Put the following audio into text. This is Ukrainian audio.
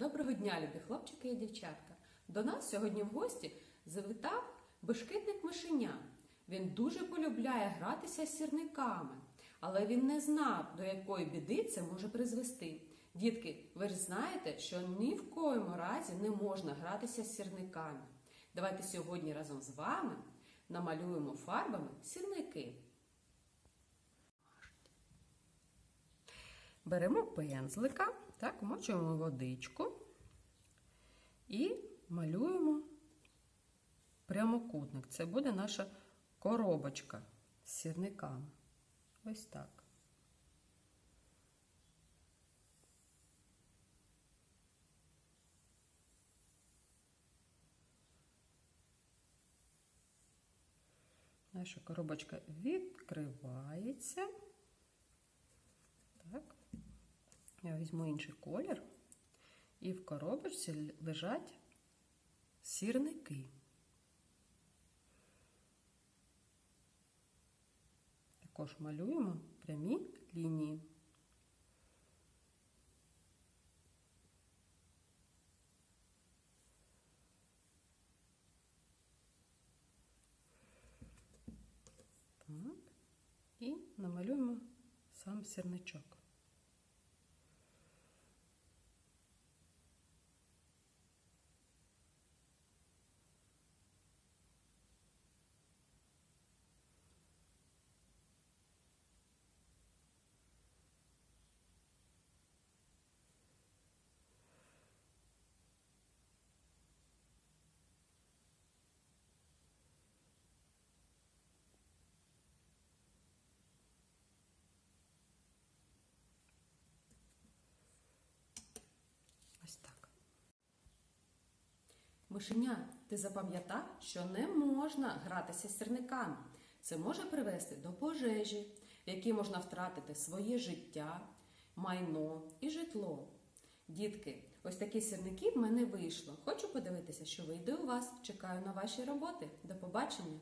Доброго дня, любі хлопчики і дівчатка! До нас сьогодні в гості завітав бешкетник мишеня. Він дуже полюбляє гратися з сірниками, але він не знав, до якої біди це може призвести. Дітки, ви ж знаєте, що ні в коєму разі не можна гратися з сірниками. Давайте сьогодні разом з вами намалюємо фарбами сірники. Беремо пензлика, так, вмочуємо водичку і малюємо прямокутник. Це буде наша коробочка з сірниками. Ось так. Наша коробочка відкривається. Так. Я візьму інший колір. І в коробочці лежать сірники. Також малюємо прямі лінії. Так. І намалюємо сам сірничок. Ось так. Мишеня, ти запам'ятав, що не можна гратися з сірниками. Це може привести до пожежі, в якій можна втратити своє життя, майно і житло. Дітки, ось такі сірники в мене вийшло. Хочу подивитися, що вийде у вас. Чекаю на ваші роботи. До побачення!